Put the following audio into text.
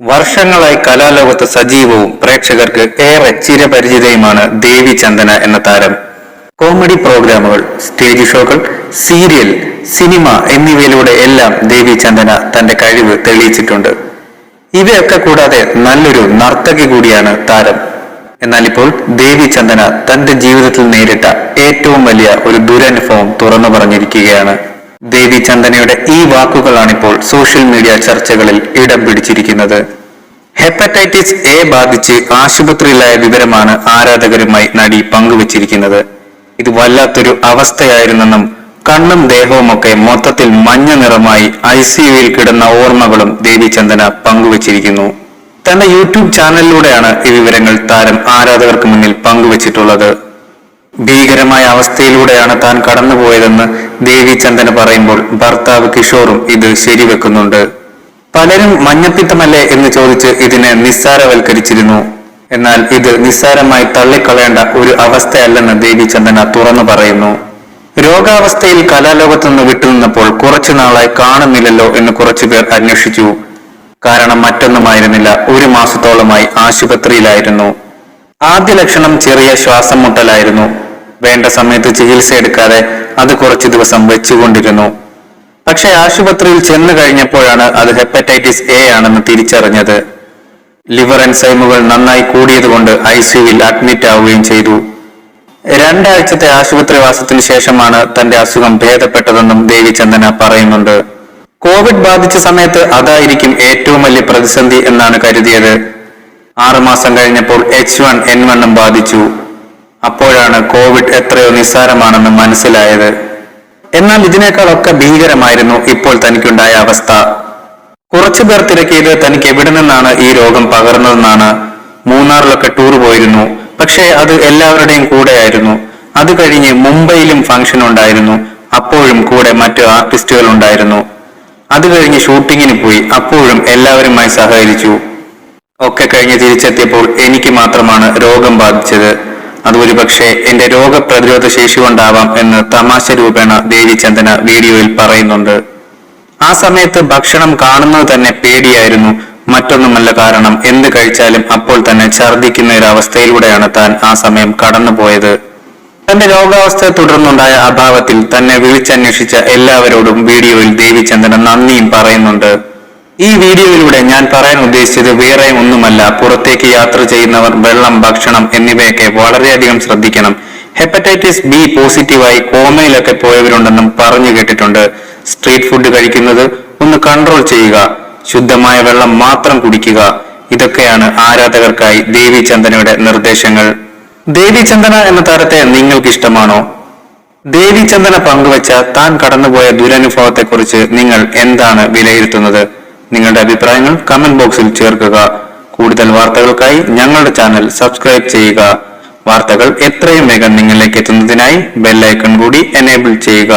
വർഷങ്ങളായി കലാലോകത്ത് സജീവവും പ്രേക്ഷകർക്ക് ഏറെ ചിരപരിചിതയുമാണ് ദേവി ചന്ദന എന്ന താരം. കോമഡി പ്രോഗ്രാമുകൾ സ്റ്റേജ് ഷോകൾ സീരിയൽ സിനിമ എന്നിവയിലൂടെ എല്ലാം ദേവി ചന്ദന തന്റെ കഴിവ് തെളിയിച്ചിട്ടുണ്ട്. ഇവയൊക്കെ കൂടാതെ നല്ലൊരു നർത്തകി കൂടിയാണ് താരം. എന്നാൽ ഇപ്പോൾ ദേവി ചന്ദന തന്റെ ജീവിതത്തിൽ നേരിട്ട ഏറ്റവും വലിയ ഒരു ദുരനുഭവം തുറന്നു പറഞ്ഞിരിക്കുകയാണ്. ദേവി ചന്ദനയുടെ ഈ വാക്കുകളാണിപ്പോൾ സോഷ്യൽ മീഡിയ ചർച്ചകളിൽ ഇടം പിടിച്ചിരിക്കുന്നത് ഹെപ്പറ്റൈറ്റിസ് എ ബാധിച്ച് ആശുപത്രിയിലായ വിവരമാണ് ആരാധകരുമായി നടി പങ്കുവച്ചിരിക്കുന്നത്. ഇത് വല്ലാത്തൊരു അവസ്ഥയായിരുന്നെന്നും കണ്ണും ദേഹവുമൊക്കെ മൊത്തത്തിൽ മഞ്ഞ നിറമായി ഐ സിയുയിൽ കിടന്ന ഓർമ്മകളും ദേവി ചന്ദന പങ്കുവച്ചിരിക്കുന്നു. തന്റെ യൂട്യൂബ് ചാനലിലൂടെയാണ് ഈ വിവരങ്ങൾ താരം ആരാധകർക്ക് മുന്നിൽ പങ്കുവച്ചിട്ടുള്ളത്. ഭീകരമായ അവസ്ഥയിലൂടെയാണ് താൻ കടന്നുപോയതെന്ന് ദേവി ചന്ദന പറയുമ്പോൾ ഭർത്താവ് കിഷോറും ഇത് ശരിവെക്കുന്നുണ്ട്. പലരും മഞ്ഞപ്പിത്തമല്ലേ എന്ന് ചോദിച്ച് ഇതിനെ നിസ്സാരവൽക്കരിച്ചിരുന്നു. എന്നാൽ ഇത് നിസ്സാരമായി തള്ളിക്കളയേണ്ട ഒരു അവസ്ഥയല്ലെന്ന് ദേവി ചന്ദന തുറന്നു പറയുന്നു. രോഗാവസ്ഥയിൽ കലാലോകത്തു നിന്ന് വിട്ടുനിന്നപ്പോൾ കുറച്ചു നാളായി കാണുന്നില്ലല്ലോ എന്ന് കുറച്ചുപേർ അന്വേഷിച്ചു. കാരണം മറ്റൊന്നുമായിരുന്നില്ല ഒരു മാസത്തോളമായി ആശുപത്രിയിലായിരുന്നു. ആദ്യ ലക്ഷണം ചെറിയ ശ്വാസം മുട്ടലായിരുന്നു. വേണ്ട സമയത്ത് ചികിത്സ എടുക്കാതെ അത് കുറച്ചു ദിവസം വെച്ചുകൊണ്ടിരുന്നു. പക്ഷേ ആശുപത്രിയിൽ ചെന്നു കഴിഞ്ഞപ്പോഴാണ് അത് ഹെപ്പറ്റൈറ്റിസ് എ ആണെന്ന് തിരിച്ചറിഞ്ഞത്. ലിവർ എൻസൈമുകൾ നന്നായി കൂടിയതുകൊണ്ട് ഐ സിയുവിൽ അഡ്മിറ്റ് ആവുകയും ചെയ്തു. രണ്ടാഴ്ചത്തെ ആശുപത്രിവാസത്തിന് ശേഷമാണ് തന്റെ അസുഖം ഭേദപ്പെട്ടതെന്നും ദേവിചന്ദന പറയുന്നുണ്ട്. കോവിഡ് ബാധിച്ച സമയത്ത് അതായിരിക്കും ഏറ്റവും വലിയ പ്രതിസന്ധി എന്നാണ് കരുതിയത്. ആറുമാസം കഴിഞ്ഞപ്പോൾ എച്ച് വൺ എൻ വണ്ണും ബാധിച്ചു. അപ്പോഴാണ് കോവിഡ് എത്രയോ നിസ്സാരമാണെന്ന് മനസ്സിലായത്. എന്നാൽ ഇതിനേക്കാളൊക്കെ ഭീകരമായിരുന്നു ഇപ്പോൾ തനിക്കുണ്ടായ അവസ്ഥ. കുറച്ചു പേർ തിരക്കിയത് തനിക്ക് എവിടെ നിന്നാണ് ഈ രോഗം പകർന്നതെന്നാണ്. മൂന്നാറിലൊക്കെ ടൂർ പോയിരുന്നു. പക്ഷേ അത് എല്ലാവരുടെയും കൂടെയായിരുന്നു. അത് കഴിഞ്ഞ് മുംബൈയിലും ഫംഗ്ഷൻ ഉണ്ടായിരുന്നു. അപ്പോഴും കൂടെ മറ്റു ആർട്ടിസ്റ്റുകൾ ഉണ്ടായിരുന്നു. അത് കഴിഞ്ഞ് ഷൂട്ടിങ്ങിന് പോയി. അപ്പോഴും എല്ലാവരുമായി സഹകരിച്ചു. ഒക്കെ കഴിഞ്ഞ് തിരിച്ചെത്തിയപ്പോൾ എനിക്ക് മാത്രമാണ് രോഗം ബാധിച്ചത്. അത് ഒരുപക്ഷെ എന്റെ രോഗപ്രതിരോധ ശേഷി കൊണ്ടാവാം എന്ന് തമാശ രൂപേണ ദേവിചന്ദന വീഡിയോയിൽ പറയുന്നുണ്ട്. ആ സമയത്ത് ഭക്ഷണം കാണുന്നത് തന്നെ പേടിയായിരുന്നു. മറ്റൊന്നുമല്ല കാരണം എന്ത് കഴിച്ചാലും അപ്പോൾ തന്നെ ഛർദിക്കുന്ന ഒരു അവസ്ഥയിലൂടെയാണ് താൻ ആ സമയം കടന്നുപോയത്. തന്റെ രോഗാവസ്ഥ തുടർന്നുണ്ടായ അഭാവത്തിൽ തന്നെ വിളിച്ചന്വേഷിച്ച എല്ലാവരോടും വീഡിയോയിൽ ദേവിചന്ദ്രൻ നന്ദിയും പറയുന്നുണ്ട്. ഈ വീഡിയോയിലൂടെ ഞാൻ പറയാൻ ഉദ്ദേശിച്ചത് വേറെ ഒന്നുമല്ല. പുറത്തേക്ക് യാത്ര ചെയ്യുന്നവർ വെള്ളം ഭക്ഷണം എന്നിവയൊക്കെ വളരെയധികം ശ്രദ്ധിക്കണം. ഹെപ്പറ്റൈറ്റിസ് ബി പോസിറ്റീവായി കോമയിലൊക്കെ പോയവരുണ്ടെന്നും പറഞ്ഞു കേട്ടിട്ടുണ്ട്. സ്ട്രീറ്റ് ഫുഡ് കഴിക്കുന്നത് ഒന്ന് കൺട്രോൾ ചെയ്യുക. ശുദ്ധമായ വെള്ളം മാത്രം കുടിക്കുക. ഇതൊക്കെയാണ് ആരാധകർക്കായി ദേവി ചന്ദനയുടെ നിർദ്ദേശങ്ങൾ. ദേവി ചന്ദന എന്ന താരത്തെ നിങ്ങൾക്ക് ഇഷ്ടമാണോ? ദേവി ചന്ദന പങ്കുവച്ച താൻ കടന്നുപോയ ദുരനുഭവത്തെക്കുറിച്ച് നിങ്ങൾ എന്താണ് വിലയിരുത്തുന്നത്? നിങ്ങളുടെ അഭിപ്രായങ്ങൾ കമന്റ് ബോക്സിൽ ചേർക്കുക. കൂടുതൽ വാർത്തകൾക്കായി ഞങ്ങളുടെ ചാനൽ സബ്സ്ക്രൈബ് ചെയ്യുക. വാർത്തകൾ എത്രയും വേഗം നിങ്ങളിലേക്ക് എത്തുന്നതിനായി ബെല്ലൈക്കൺ കൂടി എനേബിൾ ചെയ്യുക.